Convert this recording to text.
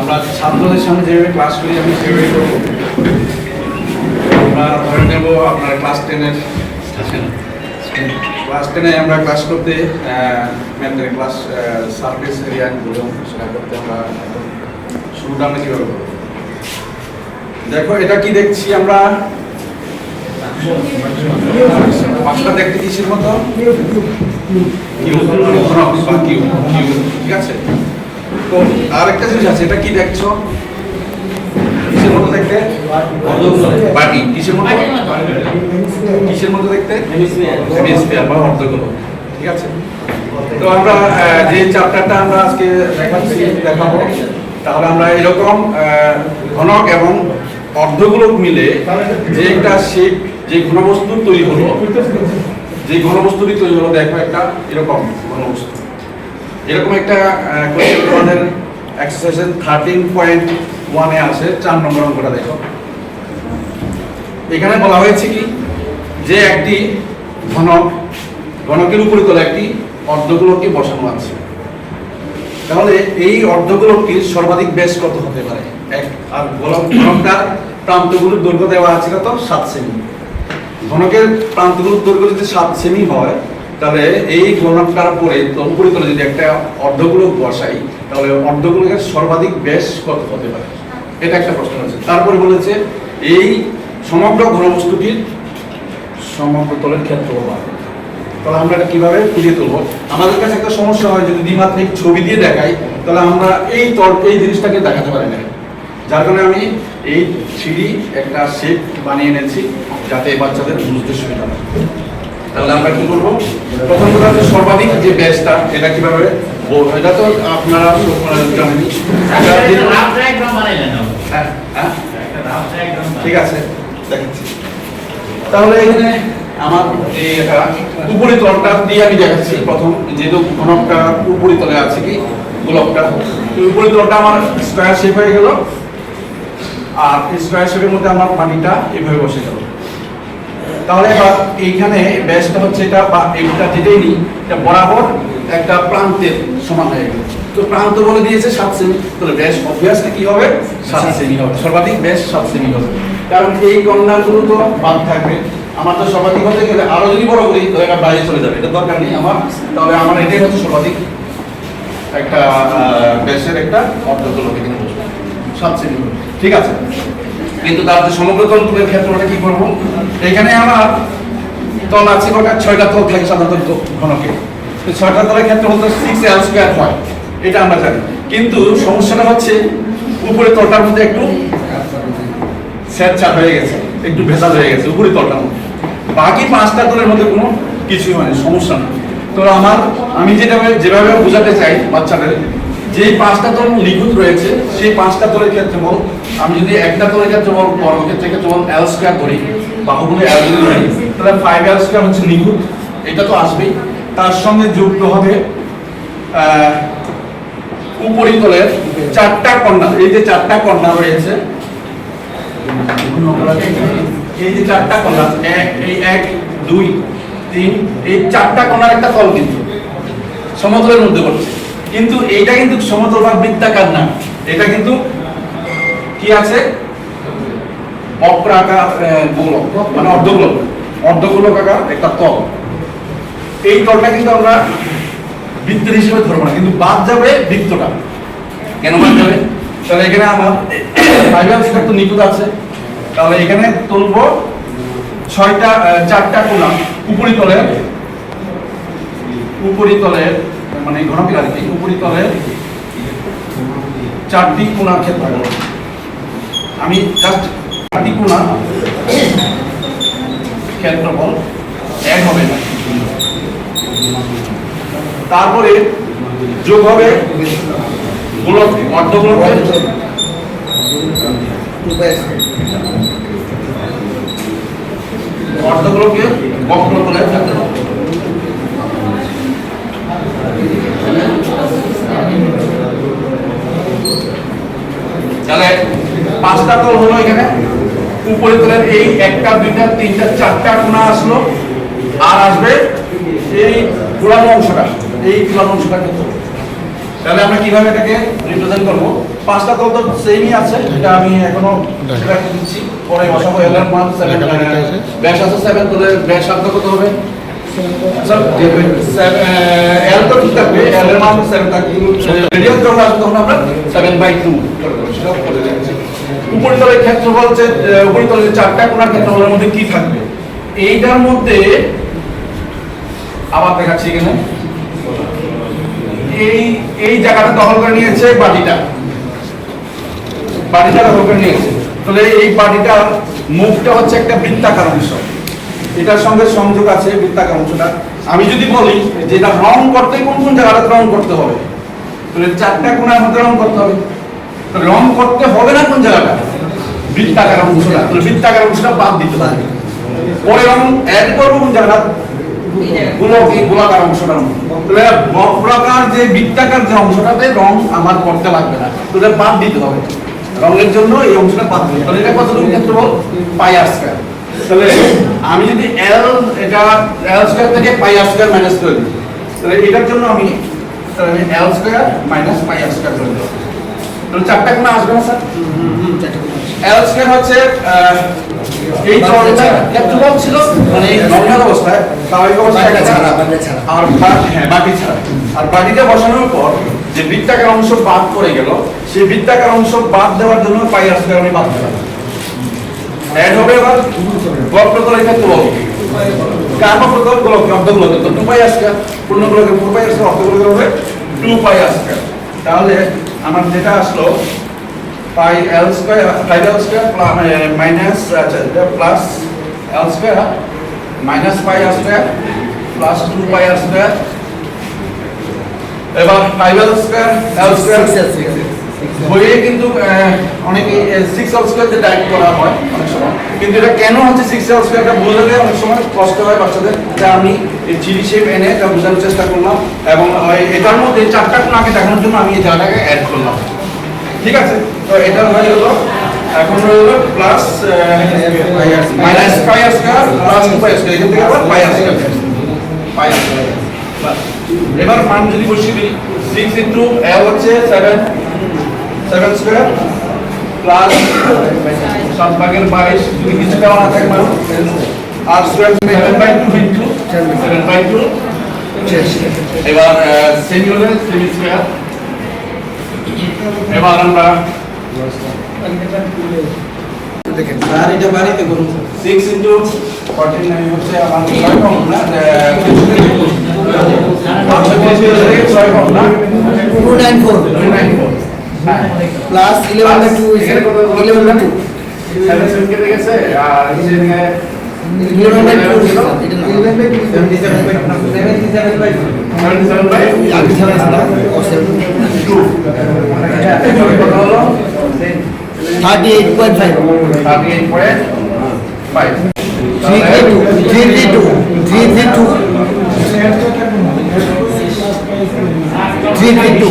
আমরা ছাত্রদের সামনে যেভাবে ক্লাস করি, আমি করব। আমরা ধরে নেব আপনার ক্লাস টেনের ক্লাস টেনে আমরা ক্লাস করতে ম্যাথের ক্লাস সার্ফেস এরিয়া বললাম, সেটা করতে আমরা শুরুটা আমরা কীভাবে করব? দেখো, এটা কি দেখছি আমরা? পাঁচটা দেখতে কিসের মতো? তো আরেকটা জিনিস আছে, এটা কি দেখছ? ঠিক আছে? তো আমরা যে চ্যাপ্টারটা আমরা আজকে দেখাচ্ছি, দেখাবো, তাহলে আমরা এরকম ঘনক এবং অর্ধগোলক মিলে যে একটা শেপ যে ঘনবস্তু তৈরি হলো যে ঘনবস্তুটি তৈরি হলো দেখো একটা এরকম ঘনবস্তু। এরকম একটা কোয়েশ্চেন তোমাদের এক্সারসাইজ থার্টিন পয়েন্ট ওয়ানে আছে, চার নম্বর অঙ্কটা দেখো। এখানে বলা হয়েছে কি, যে একটি ঘনক, ঘনকের উপরে তোলা একটি অর্ধগোলককে বসানো আছে। তাহলে এই অর্ধগোলকটির সর্বাধিক ব্যাস কত হতে পারে? এক, আর গোলক, ঘনকটার প্রান্তগুলোর দৈর্ঘ্য দেওয়া আছে কত? সাত সেমি। ঘনকের প্রান্তগুলোর দৈর্ঘ্য যদি সাত সেমি হয়, তাহলে এই ঘনকটার পরে উপরে তলে যদি একটা অর্ধগোলক বসাই, তাহলে অর্ধগোলকের সর্বাধিক ব্যাস কত হতে পারে? এটা একটা প্রশ্ন আছে তারপরে বলেছে, এই সমগ্র ঘনবস্তুটির সমগ্র তলের ক্ষেত্র করতে। তাহলে আমরা এটা কীভাবে ফুটিয়ে তুলবো? আমাদের কাছে একটা সমস্যা হয়, যদি দ্বিমাত্রিক ছবি দিয়ে দেখাই, তাহলে আমরা এই তল, এই জিনিসটাকে দেখাতে পারি না। যার কারণে আমি এই থ্রি একটা শেপ বানিয়ে এনেছি যাতে বাচ্চাদের বুঝতে সুবিধা হয়। তাহলে আমরা কি করব? প্রথম কথা হচ্ছে সর্বাধিক যে ব্যাসটা এটা কীভাবে? এটা তো আপনারা এটা যে- হ্যাঁ, হ্যাঁ, ঠিক আছে দেখাচ্ছি। তাহলে এখানে আমার এই এটা উপরি তলটা দিয়ে আমি দেখাচ্ছি। প্রথম যেহেতু ঘনকটা উপরি তলে আছে কি গোলকটা। তো উপরি তলটা আমার স্কোয়ার শেপ হয়ে গেল। আর স্কোয়ার শেপের মধ্যে আমার পানিটা এভাবে বসে গেল তাহলে এবার এইখানে ব্যাসটা হচ্ছে এটা, বা এটা যেটাই নিই, এটা বরাবর একটা প্রান্তের সমান হয়ে গেল। তো প্রান্ত বলে দিয়েছে সাত সেমি তাহলে ব্যাস অবভিয়াসলি কি হবে? সাত সেমি হবে। সর্বাধিক ব্যাস সাত সেমি হবে। কারণ এই কর্নারগুলো তো বাদ থাকবে। আমার তো সর্বাধিক হতে গেলে আরও যদি বড় করি তাহলে এটা বাইরে চলে যাবে। এটা দরকার নেই আমার। তাহলে আমার এটাই হচ্ছে সর্বাধিক একটা ব্যাসের একটা অর্ধগোলক এখানে বসবে। সাত সেমি হবে। ঠিক আছে। কিন্তু তার যে সমগ্র তল তুলের ক্ষেত্রটা কি করব? এখানে আমার তল আছে কটা? ছয়টা তল থাকে সাধারণত ঘনকে। ছয়টা তলের ক্ষেত্রে বলতে সিক্স এল স্কোয়ার হয়। এটা আমরা জানি। কিন্তু সমস্যাটা হচ্ছে, উপরে তলটার মধ্যে একটু স্যাঁতচাট হয়ে গেছে, একটু ভেজাল হয়ে গেছে উপরে তলটার মধ্যে। বাকি পাঁচটা তলের মধ্যে কোনো কিছুই হয়নি, সমস্যা নেই। তো আমার, আমি যেটা যেভাবে বোঝাতে চাই বাচ্চাদের যে পাঁচটা তল নিখুঁত রয়েছে, সেই পাঁচটা তলের ক্ষেত্রফল আমি যদি একটা তলের ক্ষেত্রফল বর্গক্ষেত্রের ক্ষেত্রফল এল স্কোয়ার করি বাহুগুলো এল যদি ধরি, তাহলে ফাইভ এল স্কোয়ার হচ্ছে নিখুঁত। এটা তো আসবেই। তার সঙ্গে যুক্ত হবে উপরিতলের চারটা কর্নার এই যে চারটা কর্নার রয়েছে, এই যে চারটা কর্নার এক, এই এক, দুই, তিন, এই চারটা কর্নার একটা তল কিন্তু সমতলের মধ্যে পড়ছে। কিন্তু এইটা কিন্তু সমতল বা বৃত্তাকার না। এটা কিন্তু কি আছে? আহ, গোলক। মানে অর্ধগোলক। অর্ধগোলক আকার একটা তল। এই তলটা কিন্তু আমরা বৃত্তের হিসেবে ধরবো না কিন্তু বাদ যাবে বৃত্তটা। কেন বাদ যাবে? তাহলে এখানে আমার স্কোয়ার তো নিখুঁত আছে। তাহলে এখানে তুলবো ছয়টা চারটা কোনা উপরি তলের উপরি তলের মানে ঘনকের আর কি উপরি তলের চারটি কোনার ক্ষেত্রে। আমি জাস্ট চারটি কোনা ক্ষেত্রফল এক হবে না। তারপরে যোগ হবে গোলক অর্ধগোলকের অর্ধগোলকের বক্রতলের ক্ষেত্রফল তাহলে পাঁচটা তল হলো এখানে। উপরে তলের এই একটা দুইটা তিনটা চারটা কোণা আসলো। আর আসবে এই গোলানো অংশটা এই পিলার অংশটা কত তাহলে আমরা কীভাবে এটাকে রিপ্রেজেন্ট করব? পাঁচটা তল তো সেমই আছে এটা আমি এখনও দিচ্ছি। পরে বসাবো এল এর মান সেভেন ব্যাস আছে। সেভেন তাহলে ব্যাস সাধ্য কত হবে? এল তো ঠিক থাকবে এল এর মান সেভেন থাকবে। রেডিয়াস যখন আসবে তখন আমরা সেভেন বাই টু সেটা করে দিচ্ছি। উপরিতলের ক্ষেত্রফল আহ, উপরিতলের চারটা কোণার ক্ষেত্রফলের মধ্যে কি থাকবে? এইটার মধ্যে আবার দেখাচ্ছি এখানে। এই এই জায়গাটা দখল করে নিয়েছে বাটিটা। বাটিটা দখল করে নিয়েছে। তাহলে এই বাটিটার মুখটা হচ্ছে একটা বৃত্তাকার অংশ। এটার সঙ্গে সংযোগ আছে বৃত্তাকার অংশটা। আমি যদি বলি যে এটা রং করতে কোন কোন জায়গাটা রং করতে হবে? তাহলে চারটা কোণার মধ্যে রং করতে হবে। রং করতে হবে না কোন জায়গাটা? বৃত্তাকার অংশটা। বৃত্তাকার অংশটা বাদ দিতে হবে। পরে রং অ্যাড করব কোন জায়গাটা? গোলাকার অংশটার বক্রাকার যে, বৃত্তাকার যে অংশটাতে রং আমার করতে লাগবে না। তো এটা বাদ দিতে হবে। রঙের জন্য এই অংশটা বাদ দিতে তাহলে এটা কতটুকু ক্ষেত্র পাই স্কয়ার। তাহলে আমি যদি এল এটা এল স্কয়ার থেকে পাই স্কয়ার মাইনাস করে দিই। তাহলে এটার জন্য আমি L square minus pi square করে দেবো চারটা কোনো আসবে না স্যার? স্কয়ার হচ্ছে এই চলটা ক্ষেত্রফল ছিল মানে নর্মাল অবস্থায় স্বাভাবিক অবস্থায় ছাড়া, আর হ্যাঁ বাকি ছাড়া। আর বাকিটা বসানোর পর যে বৃত্তাকার অংশ বাদ পড়ে গেল সেই বৃত্তাকার অংশ বাদ দেওয়ার জন্য পাই আর আমি বাদ দিলাম অ্যাড হবে এবার বক্রতলের ক্ষেত্রফল কার্ম প্রতল গোলক অর্ধগোলক তো টু পাই আর স্কয়ার পূর্ণ গোলকের ফোর পাই আর স্কয়ার অর্ধগোলকের হবে। টু পাই আর তাহলে আমার যেটা আসলো, pi L square pi L square minus আচ্ছা plus L square minus pi R square plus two pi R square এবার pi L square L square বইয়ে কিন্তু অনেকে সিক্স এল স্কয়ার দিয়ে ডাইরেক্ট করা হয় অনেক সময়। কিন্তু এটা কেন হচ্ছে সিক্স এল স্কয়ারটা বোঝাতে অনেক সময় কষ্ট হয় বাচ্চাদের। এটা আমি চিলি শেপ এনে এটা বোঝানোর চেষ্টা করলাম এবং এটার মধ্যে চারটা কোণ আগে দেখানোর জন্য আমি এই জায়গাটাকে অ্যাড করলাম। ঠিক আছে? তো এটা হয়ে গেল। এখন হয়ে গেল plus minus pi square plus pi square এখান থেকে আবার পাই স্কয়ার পাই স্কয়ার এবার মান যদি বসিয়ে দিই সিক্স ইন্টু এল হচ্ছে সেভেন সেভেন স্কোয়ার প্লাস সাত ভাগের বাইশ যদি কিছু দেওয়া না থাকে মান R square seven by two into seven by two এবার সেমি হলে সেমি স্কোয়ার এবার আমরা দেখেন স্যার এটা বাড়িতে করুন। সিক্স ইন্টু ফর্টিন নাইন হচ্ছে আমার ছয় কম না two nine four nine four plus eleven by two eleven by two thirty eight point five thirty eight point five three three two three three two three you, two